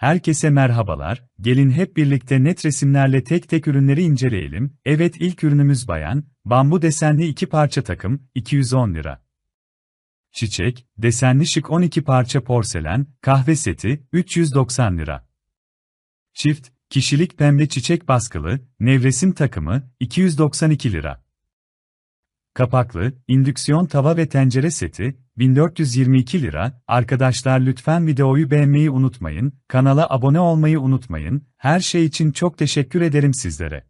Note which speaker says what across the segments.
Speaker 1: Herkese merhabalar, gelin hep birlikte net resimlerle tek tek ürünleri inceleyelim. Evet ilk ürünümüz bayan, bambu desenli iki parça takım, 210 lira. Çiçek, desenli şık 12 parça porselen, kahve seti, 390 lira. Çift, kişilik pembe çiçek baskılı, nevresim takımı, 292 lira. Kapaklı, indüksiyon tava ve tencere seti, 1422 lira. Arkadaşlar lütfen videoyu beğenmeyi unutmayın, kanala abone olmayı unutmayın. Her şey için çok teşekkür ederim sizlere.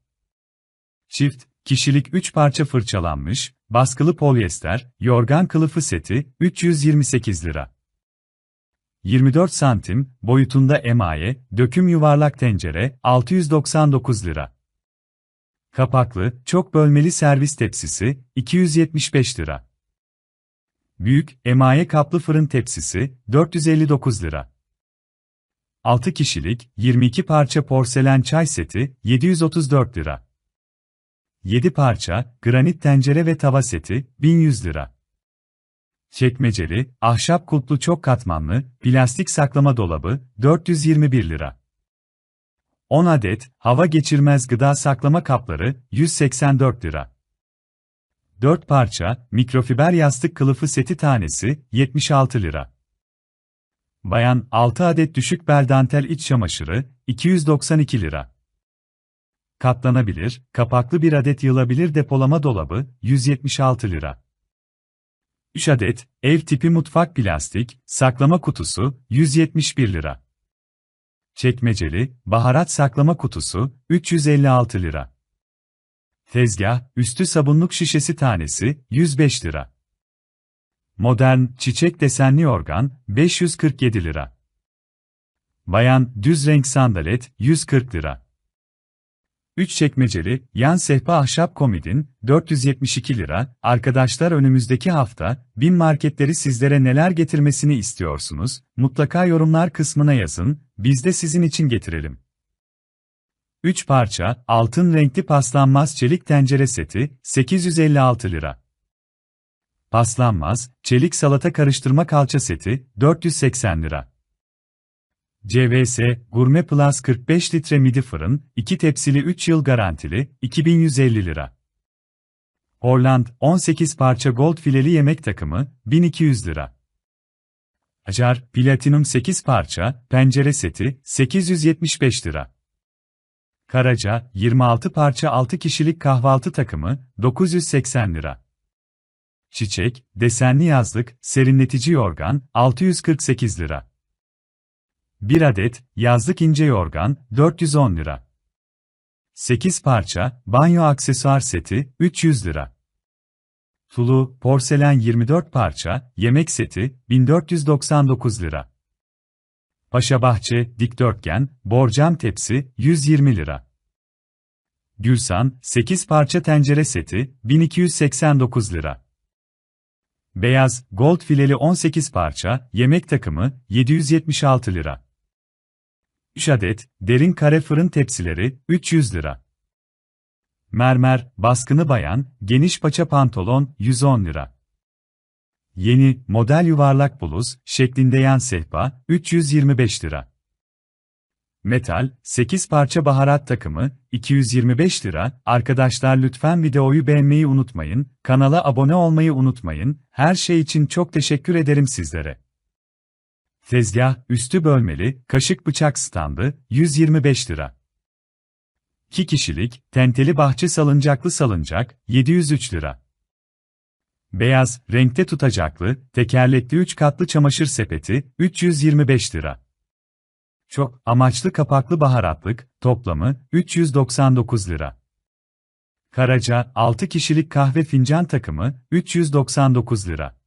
Speaker 1: Çift, kişilik 3 parça fırçalanmış, baskılı polyester, yorgan kılıfı seti, 328 lira. 24 santim, boyutunda emaye, döküm yuvarlak tencere, 699 lira. Kapaklı, çok bölmeli servis tepsisi, 275 lira. Büyük, emaye kaplı fırın tepsisi, 459 lira. 6 kişilik, 22 parça porselen çay seti, 734 lira. 7 parça, granit tencere ve tava seti, 1100 lira. Çekmeceli, ahşap kulplu çok katmanlı, plastik saklama dolabı, 421 lira. 10 adet, hava geçirmez gıda saklama kapları, 184 lira. 4 parça, mikrofiber yastık kılıfı seti tanesi, 76 lira. Bayan, 6 adet düşük bel dantel iç çamaşırı, 292 lira. Katlanabilir, kapaklı bir adet yılabilir depolama dolabı, 176 lira. 3 adet, ev tipi mutfak plastik, saklama kutusu, 171 lira. Çekmeceli, baharat saklama kutusu, 356 lira. Tezgah, üstü sabunluk şişesi tanesi, 105 lira. Modern, çiçek desenli organ, 547 lira. Bayan, düz renk sandalet, 140 lira. 3 çekmeceli, yan sehpa ahşap komodin, 472 lira. Arkadaşlar önümüzdeki hafta, bin marketleri sizlere neler getirmesini istiyorsunuz? Mutlaka yorumlar kısmına yazın, biz de sizin için getirelim. 3 parça, altın renkli paslanmaz çelik tencere seti, 856 lira. Paslanmaz, çelik salata karıştırma kalça seti, 480 lira. CVS, Gurme Plus 45 litre midi fırın, 2 tepsili 3 yıl garantili, 2150 lira. Orland, 18 parça gold fileli yemek takımı, 1200 lira. Acar, Platinum 8 parça, pencere seti, 875 lira. Karaca, 26 parça 6 kişilik kahvaltı takımı, 980 lira. Çiçek, desenli yazlık, serinletici yorgan, 648 lira. 1 adet, yazlık ince yorgan, 410 lira. 8 parça, banyo aksesuar seti, 300 lira. Tulu, porselen 24 parça, yemek seti, 1499 lira. Paşa Bahçe, dikdörtgen, borcam tepsi, 120 lira. Gülsan, 8 parça tencere seti, 1289 lira. Beyaz, gold fileli 18 parça, yemek takımı, 776 lira. 3 adet, derin kare fırın tepsileri, 300 lira. Mermer, baskını bayan, geniş paça pantolon, 110 lira. Yeni, model yuvarlak bluz, şeklinde yan sehpa, 325 lira. Metal, 8 parça baharat takımı, 225 lira. Arkadaşlar lütfen videoyu beğenmeyi unutmayın, kanala abone olmayı unutmayın, her şey için çok teşekkür ederim sizlere. Tezgah, üstü bölmeli, kaşık bıçak standı, 125 lira. 2 kişilik, tenteli bahçe salıncaklı salıncak, 703 lira. Beyaz, renkte tutacaklı, tekerlekli 3 katlı çamaşır sepeti, 325 lira. Çok amaçlı kapaklı baharatlık, toplamı, 399 lira. Karaca, 6 kişilik kahve fincan takımı, 399 lira.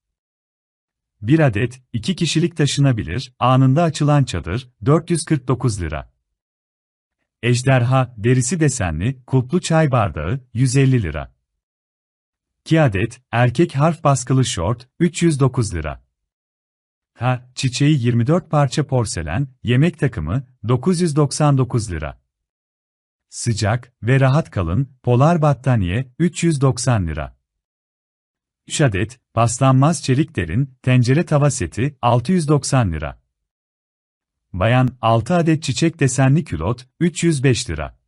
Speaker 1: 1 adet, 2 kişilik taşınabilir, anında açılan çadır, 449 lira. Ejderha, derisi desenli, kulplu çay bardağı, 150 lira. 2 adet, erkek harf baskılı şort, 309 lira. Ha, çiçeği 24 parça porselen, yemek takımı, 999 lira. Sıcak ve rahat kalın, polar battaniye, 390 lira. 3 adet, paslanmaz çelik derin, tencere tava seti, 690 lira. Bayan 6 adet çiçek desenli külot 305 lira.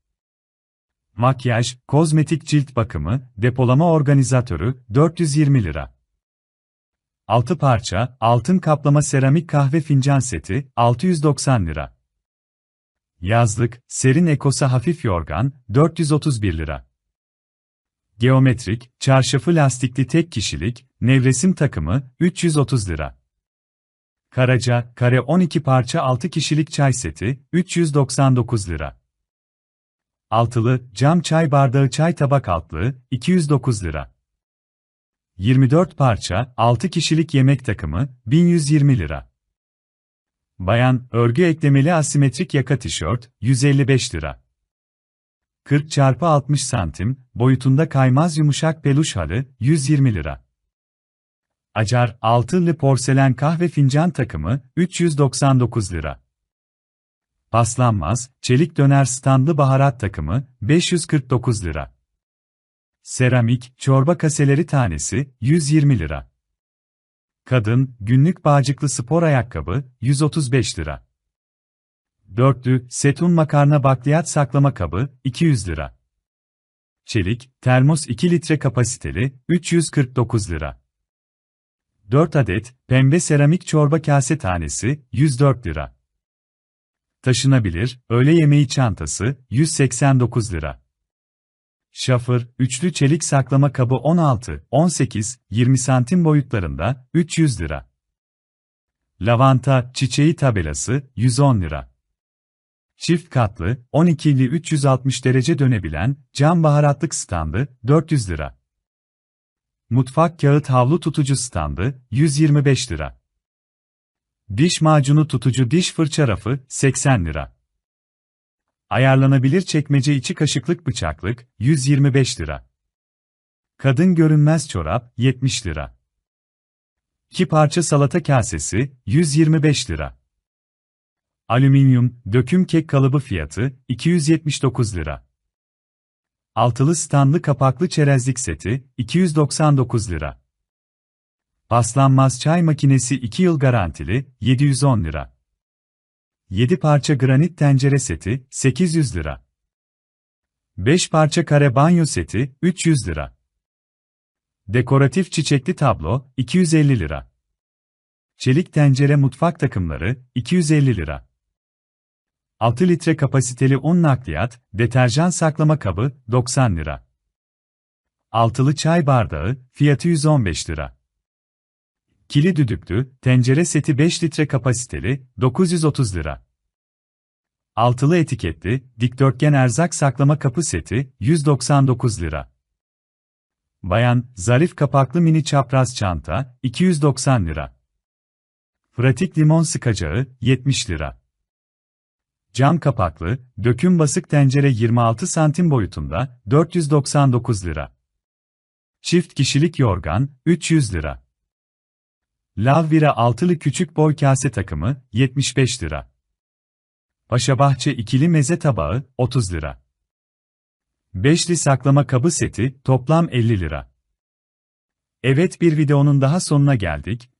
Speaker 1: Makyaj, kozmetik cilt bakımı, depolama organizatörü 420 lira. 6 parça, altın kaplama seramik kahve fincan seti 690 lira. Yazlık, serin ekosa hafif yorgan 431 lira. Geometrik, çarşafı lastikli tek kişilik, nevresim takımı 330 lira. Karaca, kare 12 parça 6 kişilik çay seti 399 lira. Altılı, cam çay bardağı çay tabak altlığı, 209 lira. 24 parça, 6 kişilik yemek takımı, 1120 lira. Bayan, örgü eklemeli asimetrik yaka tişört, 155 lira. 40 çarpı 60 santim, boyutunda kaymaz yumuşak peluş halı, 120 lira. Acar, altınlı porselen kahve fincan takımı, 399 lira. Paslanmaz, çelik döner standlı baharat takımı, 549 lira. Seramik, çorba kaseleri tanesi, 120 lira. Kadın, günlük bağcıklı spor ayakkabı, 135 lira. Dörtlü, setun makarna bakliyat saklama kabı, 200 lira. Çelik, termos 2 litre kapasiteli, 349 lira. 4 adet, pembe seramik çorba kase tanesi, 104 lira. Taşınabilir, öğle yemeği çantası, 189 lira. Şafır, üçlü çelik saklama kabı 16, 18, 20 santim boyutlarında, 300 lira. Lavanta, çiçeği tabelası, 110 lira. Çift katlı, 12'li 360 derece dönebilen, cam baharatlık standı, 400 lira. Mutfak kağıt havlu tutucu standı, 125 lira. Diş macunu tutucu diş fırça rafı 80 lira. Ayarlanabilir çekmece içi kaşıklık bıçaklık 125 lira. Kadın görünmez çorap 70 lira. 2 parça salata kasesi 125 lira. Alüminyum döküm kek kalıbı fiyatı 279 lira. Altılı standlı kapaklı çerezlik seti 299 lira. Paslanmaz çay makinesi 2 yıl garantili, 710 lira. 7 parça granit tencere seti, 800 lira. 5 parça kare banyo seti, 300 lira. Dekoratif çiçekli tablo, 250 lira. Çelik tencere mutfak takımları, 250 lira. 6 litre kapasiteli un nakliyat, deterjan saklama kabı, 90 lira. Altılı çay bardağı, fiyatı 115 lira. Kili düdüklü, tencere seti 5 litre kapasiteli, 930 lira. Altılı etiketli, dikdörtgen erzak saklama kapı seti, 199 lira. Bayan, zarif kapaklı mini çapraz çanta, 290 lira. Pratik limon sıkacağı, 70 lira. Cam kapaklı, döküm basık tencere 26 santim boyutunda, 499 lira. Çift kişilik yorgan, 300 lira. Lavvira altılı küçük boy kase takımı, 75 lira. Paşabahçe ikili meze tabağı, 30 lira. Beşli saklama kabı seti, toplam 50 lira. Evet bir videonun daha sonuna geldik.